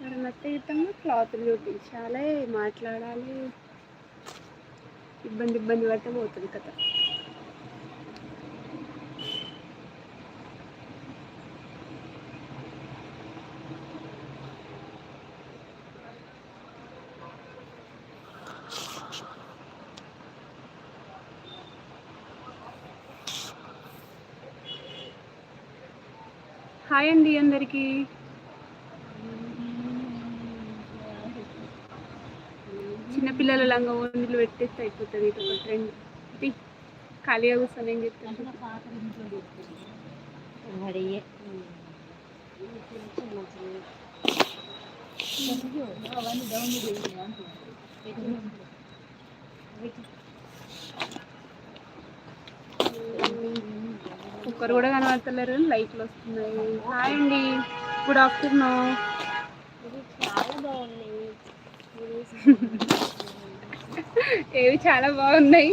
మరి క్లాత్లు క్లాతులు చూపించాలి మాట్లాడాలి. ఇబ్బంది ఇబ్బంది పడితే పోతుంది కదా హాయ్ అండి అందరికీ చిన్నపిల్లల లంగా ఓన్లు పెట్టేస్తే అయిపోతుంది. ఇది ఒక ట్రెండ్ ఖాళీగా కూర్చొని ఏం చెప్తాను ఒక్కరు కూడా కనబడతలేరు. లైట్లు వస్తున్నాయి. హాయ్ అండి. Good afternoon. చాలా బాగున్నాయి ఏవి చాలా బాగున్నాయి.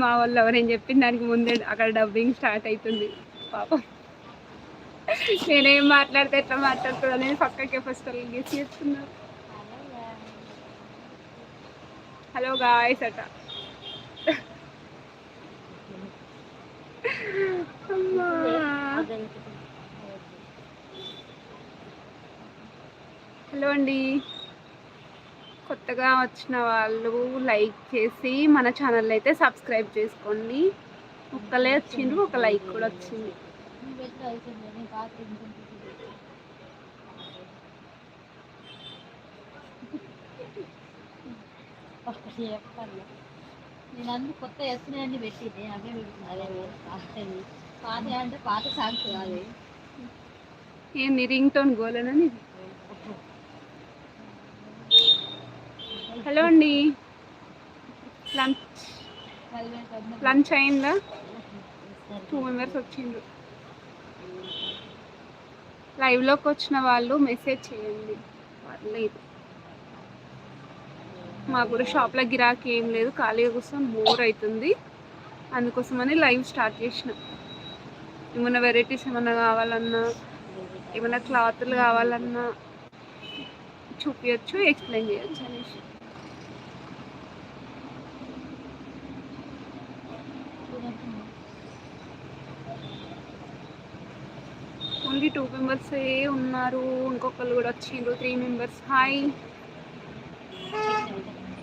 మా వాళ్ళు ఎవరేం చెప్పిన దానికి ముందే అక్కడ డబ్బింగ్ స్టార్ట్ అవుతుంది. పాపం. నేనేం మాట్లాడితే ఎట్లా మాట్లాడుతుందో నేను పక్కకే ఫస్ట్ గెస్ చేస్తున్నారు హలో గాయస్ అట. హలో అండి. కొత్తగా వచ్చిన వాళ్ళు లైక్ చేసి మన ఛానల్ అయితే సబ్స్క్రైబ్ చేసుకోండి. ఒక్కలే వచ్చిండ్రు ఒక లైక్ కూడా వచ్చింది. నేను అన్ని కొత్త వేస్తున్నాయని పెట్టింది అవే అదే పాత అంటే పాత సాంగ్స్ కాదు. ఏంది రింగ్ టోన్ గోలేనా నీది? హలో అండి. లంచ్. లంచ్ అయిందా? టూ మెంబర్స్ వచ్చిండ్రు. లైవ్లోకి వచ్చిన వాళ్ళు మెసేజ్ చేయండి. పర్లేదు. మాకు కూడా షాప్లో గిరాకీ ఏం లేదు. ఖాళీగా కోసం బోర్ అవుతుంది అందుకోసమని లైవ్ స్టార్ట్ చేసిన. ఏమైనా వెరైటీస్ ఏమైనా కావాలన్నా ఏమైనా క్లాత్లు కావాలన్నా చూపించచ్చు ఎక్స్ప్లెయిన్ చేయొచ్చు అనేసి. ఓన్లీ టూ మెంబర్స్ ఉన్నారు. ఇంకొకరు కూడా వచ్చిండ్రు. Three members hi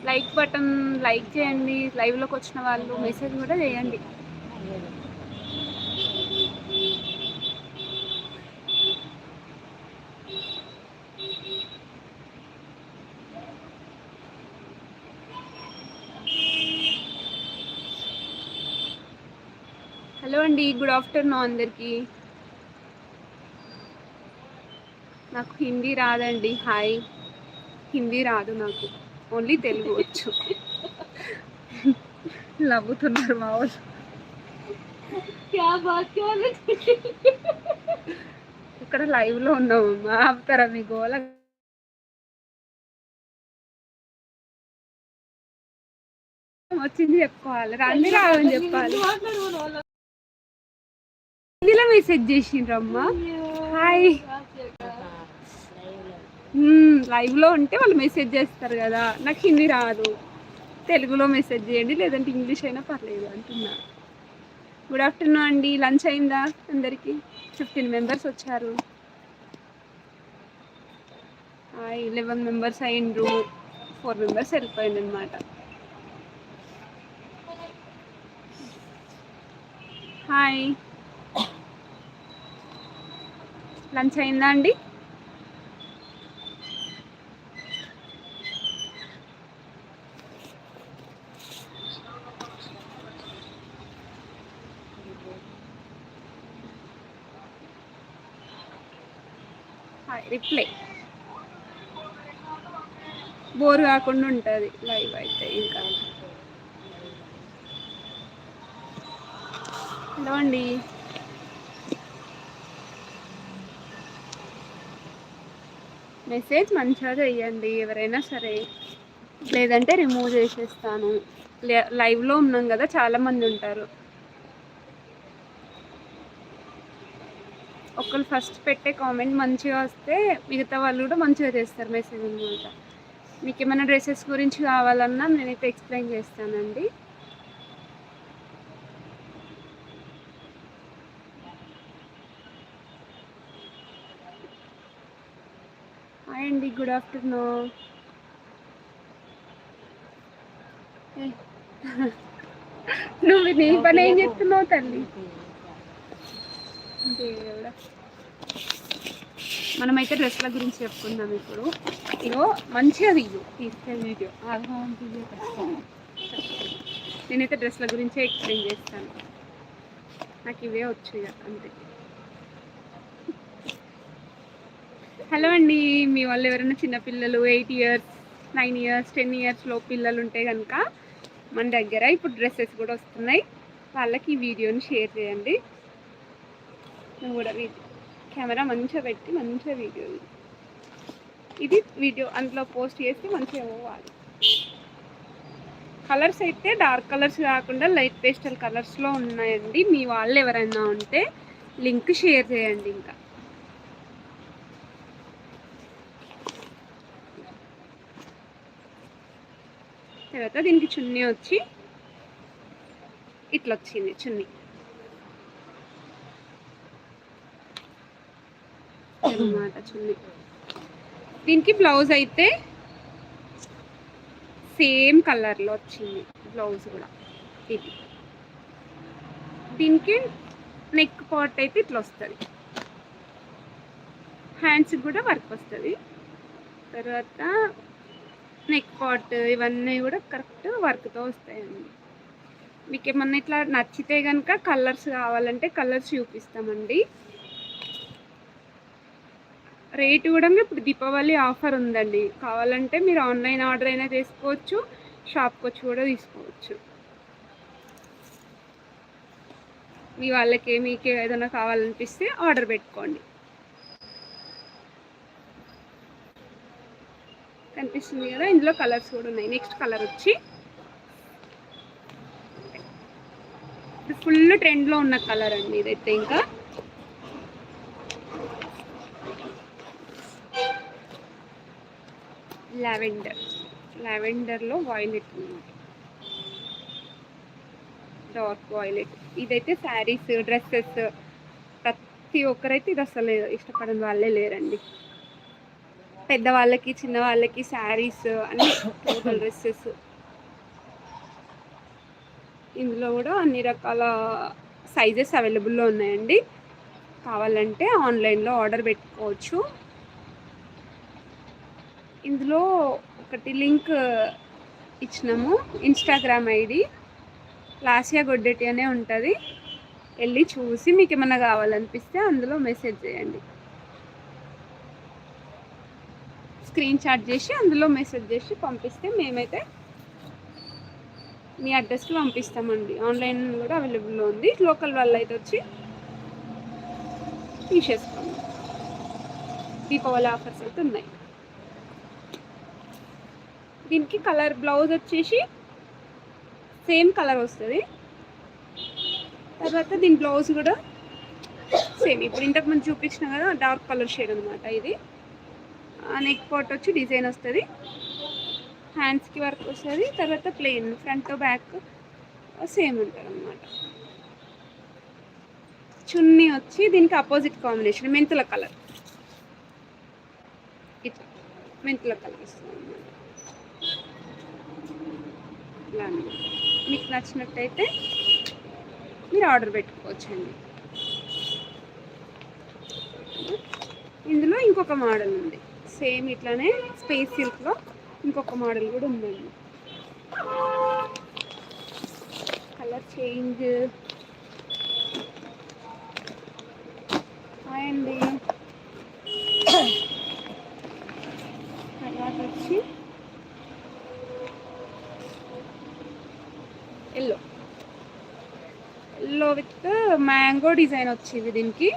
like button like చేయండి. లైవ్లోకి వచ్చిన వాళ్ళు మెసేజ్ కూడా చేయండి హలో అండి గుడ్ ఆఫ్టర్నూన్ అందరికీ నాకు హిందీ రాదండి హాయ్ హిందీ రాదు నాకు ఓన్లీ తెలుగు వచ్చు నవ్వుతున్నారు మా వాళ్ళు ఇక్కడ లైవ్లో ఉన్నాము మా ఆపుతారా మీ గోల వచ్చింది చెప్పుకోవాలి రండి రావని చెప్పాలి హిందీలో మెసేజ్ చేసిండ్రమ్మా. హాయ్ లైవ్ hmm, లో ఉంటే వాళ్ళు మెసేజ్ చేస్తారు కదా. నాకు హిందీ రాదు. తెలుగులో మెసేజ్ చేయండి లేదంటే ఇంగ్లీష్ అయినా పర్లేదు అంటున్నా. గుడ్ ఆఫ్టర్నూన్ అండి. లంచ్ అయిందా అందరికి? ఫిఫ్టీన్ మెంబర్స్ వచ్చారు. లెవెన్ మెంబర్స్ అయిండ్రు. ఫోర్ మెంబర్స్ వెళ్ళిపోయింది అనమాట హాయ్ లంచ్ అయిందా అండి? Hi reply. బోర్ కాకుండా ఉంటుంది. లైవ్ అయితే ఇంకా హలో అండి. మెసేజ్ మంచిగా చెయ్యండి ఎవరైనా సరే. లేదంటే రిమూవ్ చేసేస్తాను. లైవ్లో ఉన్నాం కదా చాలామంది ఉంటారు. ఒకళ్ళు ఫస్ట్ పెట్టే కామెంట్ మంచిగా వస్తే మిగతా వాళ్ళు కూడా మంచిగా చేస్తారు మెసేజ్ అనమాట మీకు ఏమైనా డ్రెస్సెస్ గురించి కావాలన్నా నేనైతే ఎక్స్ప్లెయిన్ చేస్తానండి. అండి గుడ్ ఆఫ్టర్నూన్ నువ్వు నీ పని ఏం చెప్తున్నావు తల్లి? దేవుడా మనమైతే డ్రెస్ల గురించి చెప్పుకుందాం ఇప్పుడు. ఇగో మంచిగా దిగు తీస్తే వీడియో. నేనైతే డ్రెస్ల గురించే ఎక్స్ప్లెయిన్ చేస్తాను. నాకు ఇవే వచ్చు ఇక అంతే. హలో అండి. మీ వాళ్ళు ఎవరైనా చిన్నపిల్లలు eight years nine years ten ఇయర్స్లో పిల్లలు ఉంటే కనుక మన దగ్గర ఇప్పుడు డ్రెస్సెస్ కూడా వస్తున్నాయి. వాళ్ళకి ఈ వీడియోని షేర్ చేయండి. నువ్వు కూడా వీడియో కెమెరా మంచిగా పెట్టి మంచిగా వీడియో ఇది. ఇది వీడియో అందులో పోస్ట్ చేస్తే మంచిగా పోవాలి కలర్స్ అయితే డార్క్ కలర్స్ కాకుండా లైట్ పేస్టల్ కలర్స్లో ఉన్నాయండి. మీ వాళ్ళు ఎవరైనా ఉంటే లింక్ షేర్ చేయండి ఇంకా. తర్వాత దీనికి చున్నీ వచ్చి ఇట్లా వచ్చింది చున్నీ. అన్నమాట చున్నీ. దీనికి బ్లౌజ్ అయితే సేమ్ కలర్లో వచ్చింది బ్లౌజ్ కూడా ఇది. దీనికి నెక్ పార్ట్ అయితే ఇట్లా వస్తుంది. హ్యాండ్స్కి కూడా వర్క్ వస్తుంది. తర్వాత నెక్ పార్ట్ ఇవన్నీ కూడా కరెక్ట్ వర్క్తో వస్తాయండి. మీకు ఏమన్నా ఇట్లా నచ్చితే కనుక కలర్స్ కావాలంటే కలర్స్ చూపిస్తామండి. రేటు కూడా ఇప్పుడు దీపావళి ఆఫర్ ఉందండి. కావాలంటే మీరు ఆన్లైన్ ఆర్డర్ అయినా చేసుకోవచ్చు షాప్కి వచ్చి కూడా తీసుకోవచ్చు. మీ వాళ్ళకి మీకు ఏదైనా కావాలనిపిస్తే ఆర్డర్ పెట్టుకోండి. కనిపిస్తుంది కదా ఇందులో కలర్స్ కూడా ఉన్నాయి. నెక్స్ట్ కలర్ వచ్చి ఫుల్ ట్రెండ్లో ఉన్న కలర్ అండి ఇదైతే ఇంకా. లావెండర్ లావెండర్లో వాయిలెట్ డార్క్ వాయిలెట్ ఇదైతే శారీస్ డ్రెస్సెస్ ప్రతి ఒక్కరైతే ఇది అసలు ఇష్టపడని వాళ్ళే లేరండి. పెద్దవాళ్ళకి చిన్న వాళ్ళకి శారీస్ అన్ని టోటల్ డ్రెస్సెస్. ఇందులో కూడా అన్ని రకాల సైజెస్ అవైలబుల్లో ఉన్నాయండి. కావాలంటే ఆన్లైన్లో ఆర్డర్ పెట్టుకోవచ్చు. ఇందులో ఒకటి లింక్ ఇచ్చినాము. ఇన్స్టాగ్రామ్ ఐడి లాసియా గొడ్డెటి అనే ఉంటుంది. వెళ్ళి చూసి మీకు ఏమైనా కావాలనిపిస్తే అందులో మెసేజ్ చేయండి. స్క్రీన్ షాట్ చేసి అందులో మెసేజ్ చేసి పంపిస్తే మేమైతే మీ అడ్రస్కి పంపిస్తామండి. ఆన్లైన్ కూడా అవైలబుల్లో ఉంది. లోకల్ వాళ్ళు అయితే వచ్చి తీసేసుకోండి దీపావళి ఆఫర్స్ అయితే ఉన్నాయి. దీనికి కలర్ బ్లౌజ్ వచ్చేసి సేమ్ కలర్ వస్తుంది. తర్వాత దీని బ్లౌజ్ కూడా సేమ్. ఇప్పుడు ఇంతకుముందు చూపించిన కదా డార్క్ కలర్ షేడ్ అనమాట ఇది. నెక్ పార్ట్ వచ్చి డిజైన్ వస్తుంది. హ్యాండ్స్కి వర్క్ వస్తుంది తర్వాత ప్లెయిన్ ఫ్రంట్ బ్యాక్ సేమ్ ఉంటుంది అనమాట చున్నీ వచ్చి దీనికి అపోజిట్ కాంబినేషన్ మెంతుల కలర్ ఇట్లా మెంతుల కలర్ వస్తుంది అనమాట ఇలా మీకు నచ్చినట్టయితే మీరు ఆర్డర్ పెట్టుకోవచ్చండి. ఇందులో ఇంకొక మోడల్ ఉంది. సేమ్ ఇట్లానే స్పేస్ సిల్క్లో ఇంకొక మోడల్ కూడా ఉందండి. Colour change. హాయ్ అండి. తర్వాత వచ్చి yellow. Yellow with mango design వచ్చింది దీనికి.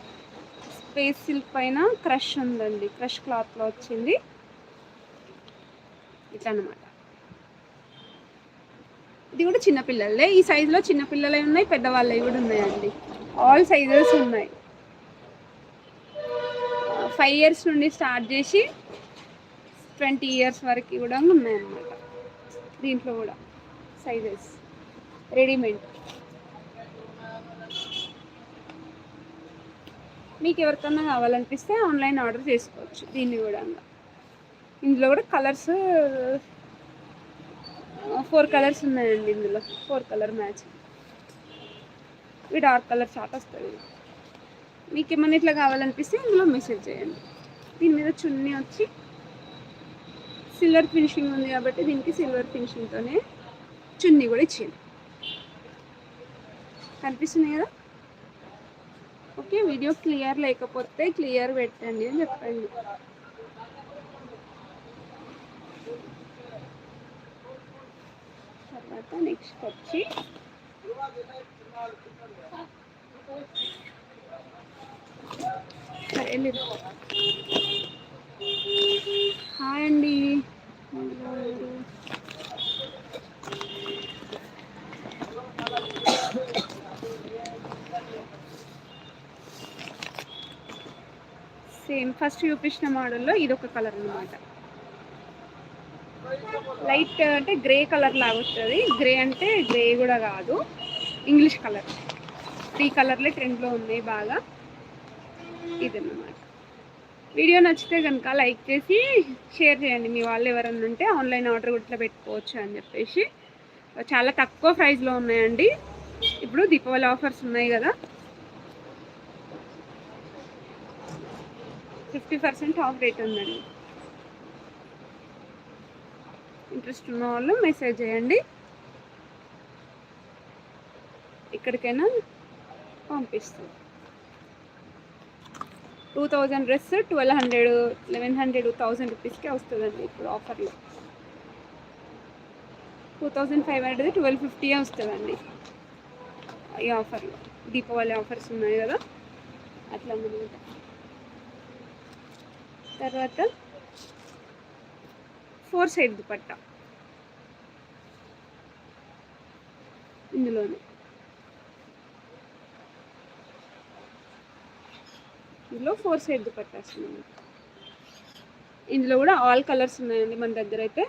స్పేస్ సిల్క్ పైన క్రష్ ఉందండి క్రష్ క్లాత్లో వచ్చింది. ఇట్లా అనమాట ఇది కూడా చిన్నపిల్లలే ఈ సైజులో చిన్నపిల్లలే ఉన్నాయి పెద్దవాళ్ళవి కూడా ఉన్నాయండి. ఆల్ సైజెస్ ఉన్నాయి. ఫైవ్ ఇయర్స్ నుండి స్టార్ట్ చేసి ట్వంటీ ఇయర్స్ వరకు కూడా ఉన్నాయన్నమాట. దీంట్లో కూడా సైజెస్ రెడీమేడ్ మీకు ఎవరికన్నా కావాలనిపిస్తే ఆన్లైన్ ఆర్డర్ చేసుకోవచ్చు దీన్ని కూడా. ఇందులో కూడా కలర్స్ ఫోర్ కలర్స్ ఉన్నాయండి ఇందులో. Four colour match. ఇవి డార్క్ కలర్ షార్ట్ వస్తుంది మీకు ఏమన్నా ఇట్లా కావాలనిపిస్తే ఇందులో మెసేజ్ చేయండి. దీని మీద చున్నీ వచ్చి సిల్వర్ ఫినిషింగ్ ఉంది కాబట్టి దీనికి సిల్వర్ ఫినిషింగ్తోనే చున్నీ కూడా ఇచ్చింది కనిపిస్తుంది కదా? ఓకే వీడియో క్లియర్ లేకపోతే క్లియర్ పెట్టండి అని చెప్పండి తర్వాత నెక్స్ట్ వచ్చి సరే హాయ్ అండి. సేమ్ ఫస్ట్ చూపించిన మోడల్లో ఇది ఒక కలర్ అన్నమాట. లైట్ అంటే గ్రే కలర్ లాగా వస్తుంది. గ్రే అంటే గ్రే కూడా కాదు. ఇంగ్లీష్ కలర్ త్రీ కలర్లే ట్రెండ్లో ఉన్నాయి బాగా. ఇదన్నమాట. వీడియో నచ్చితే కనుక లైక్ చేసి షేర్ చేయండి. మీ వాళ్ళు ఎవరన్నా ఉంటే ఆన్లైన్ ఆర్డర్ కూడా పెట్టుకోవచ్చు అని చెప్పేసి. చాలా తక్కువ ప్రైస్లో ఉన్నాయండి. ఇప్పుడు దీపావళి ఆఫర్స్ ఉన్నాయి కదా. ఫిఫ్టీ పర్సెంట్ ఆఫ్ రేట్ ఉందండి. ఇంట్రెస్ట్ ఉన్న వాళ్ళు మెసేజ్ చేయండి. ఎక్కడికైనా పంపిస్తాం. Two thousand dress twelve hundred eleven hundred thousand రూపీస్కే వస్తుందండి ఇప్పుడు ఆఫర్లో. Two thousand five hundred twelve fifty వస్తుందండి ఈ ఆఫర్లో. దీపావళి ఆఫర్స్ ఉన్నాయి కదా అట్లా అనమాట తర్వాత ఫోర్ సైడ్ దుపట్టా. ఇందులోనే. ఇందులో ఫోర్ సైడ్ దుపట్టా వస్తుంది. ఇందులో కూడా ఆల్ కలర్స్ ఉన్నాయండి మన దగ్గర అయితే.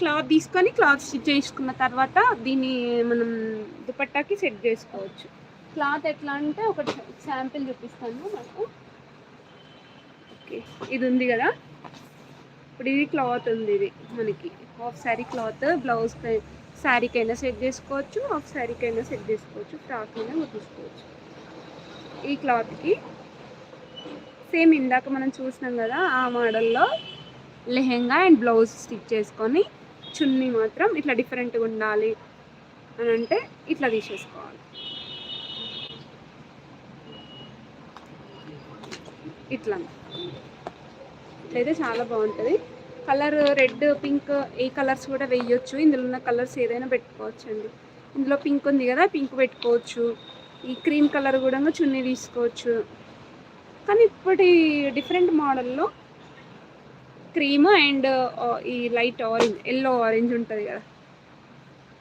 క్లాత్ తీసుకొని క్లాత్ స్టిచ్ చేసుకున్న తర్వాత దీన్ని మనం దుపట్టాకి సెట్ చేసుకోవచ్చు. క్లాత్ ఎట్లా అంటే ఒకటి శాంపిల్ చూపిస్తాను నాకు. ఓకే ఇది ఉంది కదా? ఇప్పుడు ఇది క్లాత్ ఉంది ఇది మనకి. హాఫ్ శారీ క్లాత్ బ్లౌజ్ శారీకైనా సెట్ చేసుకోవచ్చు హాఫ్ శారీకైనా సెట్ చేసుకోవచ్చు ఫ్రాక్ అయినా కుట్టించుకోవచ్చు. ఈ క్లాత్కి సేమ్ ఇందాక మనం చూసినాం కదా ఆ మోడల్లో లెహెంగా అండ్ బ్లౌజ్ స్టిచ్ చేసుకొని చున్నీ మాత్రం ఇట్లా డిఫరెంట్గా ఉండాలి అని అంటే ఇట్లా తీసేసుకోవాలి. ఇట్లా. ఇట్లయితే చాలా బాగుంటుంది. కలర్ రెడ్ పింక్ ఏ కలర్స్ కూడా వేయొచ్చు. ఇందులో ఉన్న కలర్స్ ఏదైనా పెట్టుకోవచ్చు అండి ఇందులో పింక్ ఉంది కదా పింక్ పెట్టుకోవచ్చు. ఈ క్రీమ్ కలర్ కూడా చున్నీ తీసుకోవచ్చు. కానీ ఇప్పటి డిఫరెంట్ మోడల్లో క్రీమ్ అండ్ ఈ లైట్ ఆరెంజ్ ఎల్లో ఆరెంజ్ ఉంటుంది కదా.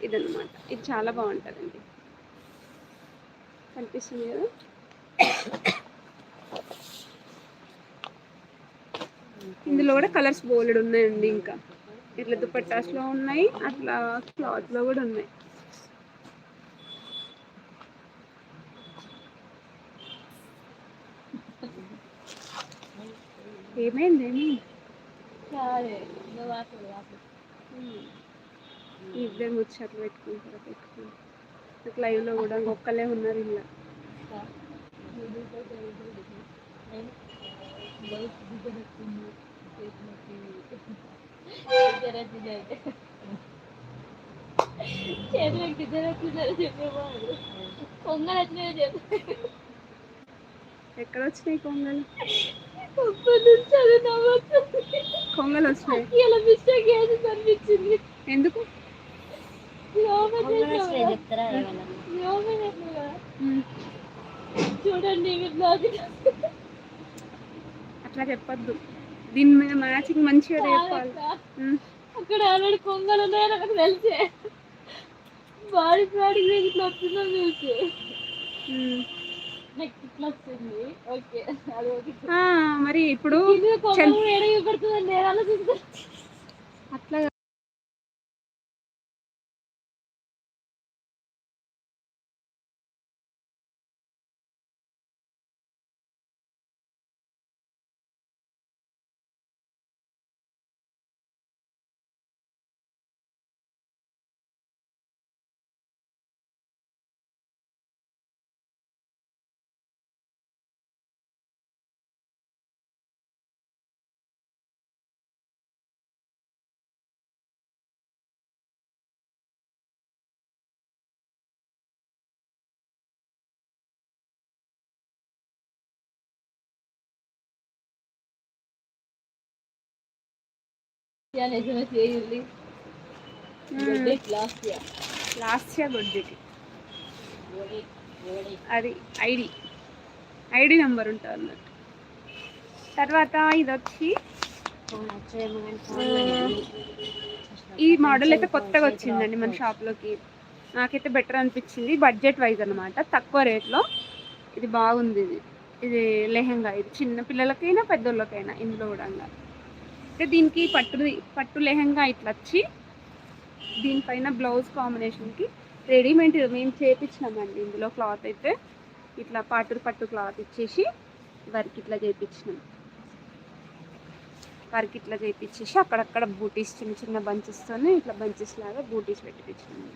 ఇదన్నమాట. ఇది చాలా బాగుంటుందండి. కనిపిస్తుంది కదా? ఇందులో కూడా కలర్స్ బోలెడు ఉన్నాయండి ఇంకా. ఇట్లా దుపట్టాస్లో ఉన్నాయి అట్లా క్లాత్లో కూడా ఉన్నాయి. ఏమైంది ఏమైంది? ఇద్దరు ముచ్చట్లు పెట్టుకుంటారు పెట్టుకుంటారు? లైవ్లో కూడా ఒక్కలే ఉన్నారు ఇలా చేతులకు వచ్చిందని చెప్పేవాడు పొంగల్ వచ్చినాయో చెప్పి ఎక్కడ వచ్చినాయి కొంగలు? కొంగలు వచ్చినాయి ఇలా మిస్టేక్ ఏది అనిపించింది ఎందుకు చూడండి మీరు లాజిక్ అట్లా చెప్పొద్దు. దీని మీద మ్యాచింగ్ మంచిగా చెప్పాలి అక్కడ ఆల్రెడీ కొంగలు ఉన్నాయని నాకు తెలిసే. బాడీ బాడీ ఇట్లా ఓకే. అది ఓకే. మరి ఇప్పుడు ఎడగ పడుతుందని నేను అట్లా యా నిజమే చేయాలి లాస్ట్ యా అది ఐడి ఐడి నెంబర్ ఉంటుంది అన్నట్టు. తర్వాత ఇది వచ్చి ఈ మోడల్ అయితే కొత్తగా వచ్చిందండి మన షాప్లోకి నాకైతే బెటర్ అనిపించింది. బడ్జెట్ వైజ్ అనమాట తక్కువ రేట్లో ఇది బాగుంది ఇది. ఇది లెహంగా. ఇది చిన్న పిల్లలకైనా పెద్దోళ్ళకైనా ఇందులో కూడా అంటే దీనికి పట్టు పట్టు లెహంగా ఇట్లా వచ్చి దీనిపైన బ్లౌజ్ కాంబినేషన్కి రెడీమేడ్ మేము చేపించినామండి. ఇందులో క్లాత్ అయితే ఇట్లా పాటు పట్టు క్లాత్ ఇచ్చేసి వర్క్ ఇట్లా చేపించినాం. వర్క్ ఇట్లా చేపించేసి అక్కడక్కడ బూటీస్ చిన్న చిన్న బంచెస్తోనే ఇట్లా బంచెస్ లాగా బూటీస్ పెట్టించినాం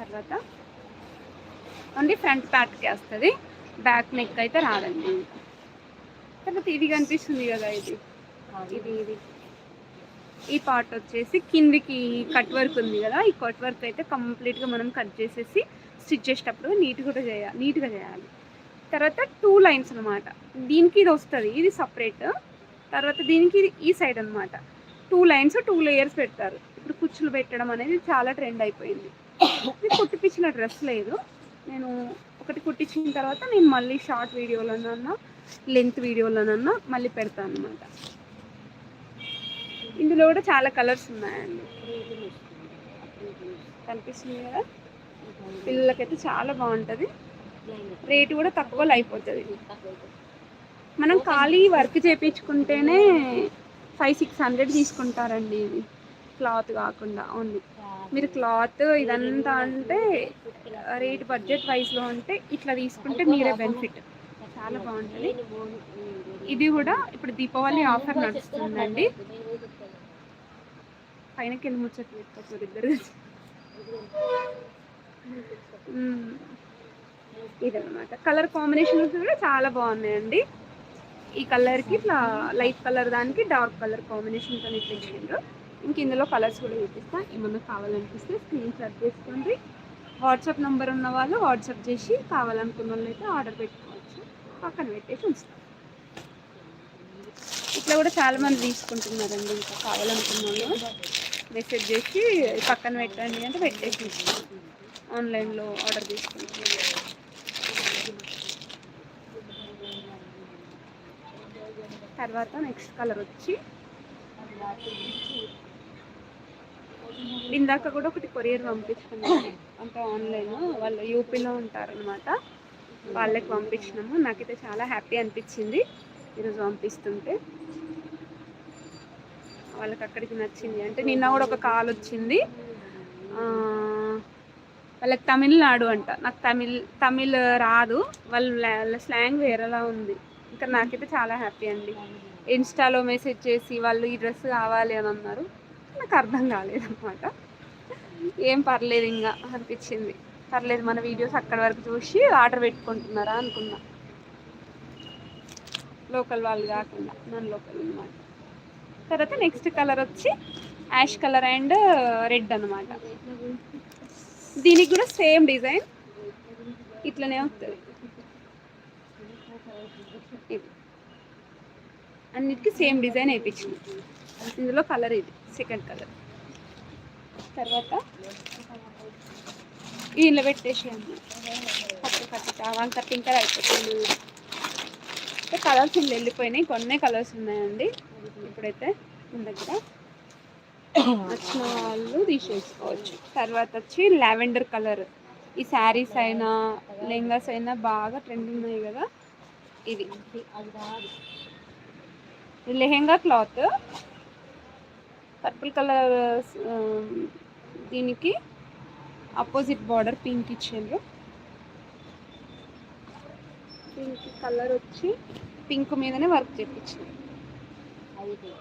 తర్వాత ఓన్లీ ఫ్రంట్ ప్యాట్కి వస్తుంది. బ్యాక్ నెక్ అయితే రాదండి. తర్వాత ఇది కనిపిస్తుంది కదా ఇది. ఇది ఇది. ఈ పార్ట్ వచ్చేసి కిందికి కట్ వర్క్ ఉంది కదా ఈ కట్ వర్క్ అయితే కంప్లీట్గా మనం కట్ చేసేసి స్టిచ్ చేసేటప్పుడు నీట్గా కూడా చేయాలి నీట్గా చేయాలి. తర్వాత టూ లైన్స్ అనమాట దీనికి ఇది వస్తుంది ఇది సపరేట్. తర్వాత దీనికి ఇది ఈ సైడ్ అనమాట టూ లైన్స్ టూ లేయర్స్ పెడతారు. ఇప్పుడు కుచ్చులు పెట్టడం అనేది చాలా ట్రెండ్ అయిపోయింది. ఇది కుట్టిపించిన డ్రెస్ లేదు. నేను ఒకటి కుట్టించిన తర్వాత నేను మళ్ళీ షార్ట్ వీడియోలోనన్నా లెంత్ వీడియోలోనన్నా మళ్ళీ పెడతాను అనమాట ఇందులో కూడా చాలా కలర్స్ ఉన్నాయండి. కనిపిస్తుంది కదా? పిల్లలకైతే చాలా బాగుంటుంది. రేటు కూడా తక్కువలో అయిపోతుంది. మనం ఖాళీ వర్క్ చేయించుకుంటేనే ఫైవ్ సిక్స్ హండ్రెడ్ తీసుకుంటారండి ఇది. క్లాత్ కాకుండా ఓన్లీ. మీరు క్లాత్ ఇదంతా అంటే రేట్ బడ్జెట్ వైజ్లో ఉంటే ఇట్లా తీసుకుంటే మీరే బెనిఫిట్. చాలా బాగుంటుంది. ఇది కూడా ఇప్పుడు దీపావళి ఆఫర్ నడుస్తుందండి. పైనకి వెళ్ళి ముచ్చట్లు పెట్టుకోవచ్చు ఇద్దరు మ్మ్. ఇదన్నమాట. కలర్ కాంబినేషన్స్ కూడా చాలా బాగున్నాయండి. ఈ కలర్కి ఇట్లా లైట్ కలర్ దానికి డార్క్ కలర్ కాంబినేషన్తో ఇట్లా ఇచ్చిండ్రు. ఇంక ఇందులో కలర్స్ కూడా చూపిస్తా. ఏమన్నా కావాలనిపిస్తే స్క్రీన్ షాట్ చేసుకోండి. వాట్సాప్ నెంబర్ ఉన్న వాళ్ళు వాట్సాప్ చేసి కావాలనుకున్న వాళ్ళు అయితే ఆర్డర్ పెట్టుకోవచ్చు. పక్కన పెట్టేసి ఉంచుతాం. ఇట్లా కూడా చాలామంది తీసుకుంటున్నారండి. ఇంకా కావాలనుకున్న వాళ్ళు. మెసేజ్ చేసి పక్కన పెట్టండి అంటే పెట్టేసి ఆన్లైన్లో ఆర్డర్ తీసుకుంటాను తర్వాత నెక్స్ట్ కలర్ వచ్చి ఇందాక కూడా ఒకటి కొరియర్ పంపించుకున్నాను అంటే ఆన్లైన్ వాళ్ళు యూపీలో ఉంటారనమాట వాళ్ళకి పంపించినాము. నాకైతే చాలా హ్యాపీ అనిపించింది. ఈరోజు పంపిస్తుంటే. వాళ్ళకి అక్కడికి నచ్చింది. అంటే నిన్న కూడా ఒక కాల్ వచ్చింది. వాళ్ళకి తమిళనాడు అంట. నాకు తమిళ్ తమిళ్ రాదు. వాళ్ళ స్లాంగ్ వేరేలా ఉంది. ఇంకా నాకైతే చాలా హ్యాపీ అండి. ఇన్స్టాలో మెసేజ్ చేసి వాళ్ళు ఈ డ్రెస్ కావాలి అని అన్నారు. నాకు అర్థం కాలేదన్నమాట. ఏం పర్లేదు ఇంకా అనిపించింది. పర్లేదు మన వీడియోస్ అక్కడి వరకు చూసి ఆర్డర్ పెట్టుకుంటున్నారా అనుకున్నా. లోకల్ వాళ్ళు కాకుండా నన్ను లోకల్ అన్నమాట. తర్వాత నెక్స్ట్ కలర్ వచ్చి యాష్ కలర్ అండ్ రెడ్ అనమాట దీనికి కూడా సేమ్ డిజైన్. ఇట్లనే వస్తుంది ఇది. అన్నిటికీ సేమ్ డిజైన్ వేయించింది ఇందులో కలర్ ఇది సెకండ్ కలర్. తర్వాత ఇలా పెట్టేసి అమ్మ కట్టు కట్టు కట్టి ఇంకా అయిపోతుంది అయితే కలర్స్ ఇల్లు వెళ్ళిపోయినాయి. కొన్ని కలర్స్ ఉన్నాయండి. ఇప్పుడైతే మన దగ్గర వచ్చిన వాళ్ళు తీసేసుకోవచ్చు. తర్వాత వచ్చి లావెండర్ కలర్. ఈ శారీస్ అయినా లెహంగాస్ అయినా బాగా ట్రెండ్ ఉన్నాయి కదా. ఇది. లెహెంగా క్లాత్. పర్పుల్ కలర్ దీనికి ఆపోజిట్ బార్డర్ పింక్ ఇచ్చిండ్రు పింక్ కలర్ వచ్చి పింక్ మీదనే వర్క్ చేయించింది అది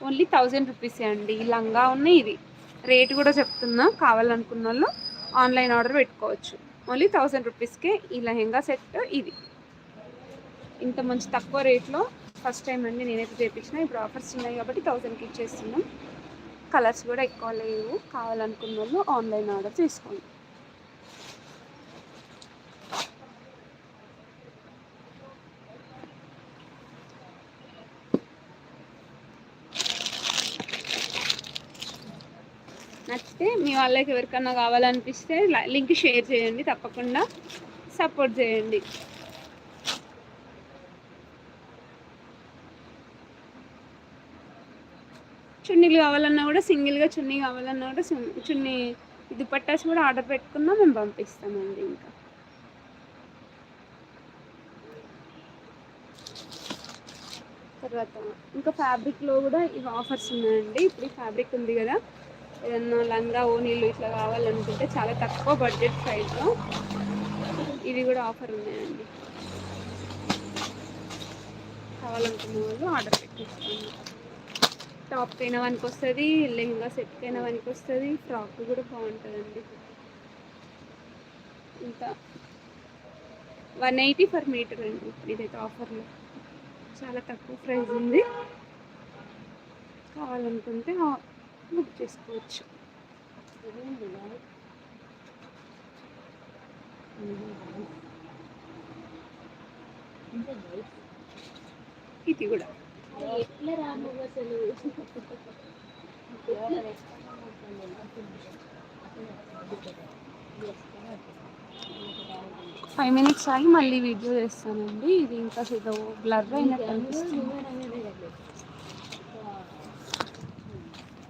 ఓన్లీ థౌజండ్ రూపీసే అండి. లంగా ఉన్నాయి ఇది. రేట్ కూడా చెప్తున్నా. కావాలనుకున్న వాళ్ళు ఆన్లైన్ ఆర్డర్ పెట్టుకోవచ్చు. ఓన్లీ థౌజండ్ రూపీస్కే ఈ లెహెంగా సెట్ ఇది. ఇంత మంచి తక్కువ రేట్లో ఫస్ట్ టైం అండి నేనైతే చేయించిన ఇప్పుడు ఆఫర్స్ ఉన్నాయి కాబట్టి థౌజండ్కి ఇచ్చేస్తున్నాం. కలర్స్ కూడా ఎక్కువ లేవు. కావాలనుకున్న వాళ్ళు ఆన్లైన్ ఆర్డర్ చేసుకోండి నచ్చితే మీ వాళ్ళకి ఎవరికన్నా కావాలనిపిస్తే లింక్ షేర్ చేయండి తప్పకుండా సపోర్ట్ చేయండి. చున్నీలు కావాలన్నా కూడా సింగిల్గా చున్నీ కావాలన్నా కూడా చున్నీ దుపట్టాస్ కూడా ఆర్డర్ పెట్టుకున్నా మేము పంపిస్తామండి ఇంకా. తర్వాత ఇంకా ఫ్యాబ్రిక్లో కూడా ఇవి ఆఫర్స్ ఉన్నాయండి. ఇప్పుడు ఈ ఫ్యాబ్రిక్ ఉంది కదా ఏదన్నా లంగా ఓనీలు ఇట్లా కావాలనుకుంటే చాలా తక్కువ బడ్జెట్ ప్రైస్లో ఇవి కూడా ఆఫర్ ఉన్నాయండి. కావాలనుకున్న వాళ్ళు ఆర్డర్ పెట్టిస్తాను టాప్కి అయిన వానికి వస్తుంది లెహంగా సెట్కి అయిన వానికి వస్తుంది ఫ్రాక్ కూడా బాగుంటుందండి. ఇంకా వన్ ఎయిటీ పర్ మీటర్ అండి ఇదైతే ఆఫర్లో చాలా తక్కువ ప్రైస్ ఉంది. కావాలనుకుంటే బుక్ చేసుకోవచ్చు. ఇది కూడా. ఎట్లా అసలు? ఫైవ్ మినిట్స్ ఆగి మళ్ళీ వీడియో చేస్తానండి. ఇది ఇంకా బ్లర్ అయినట్టు అనిపిస్తుంది.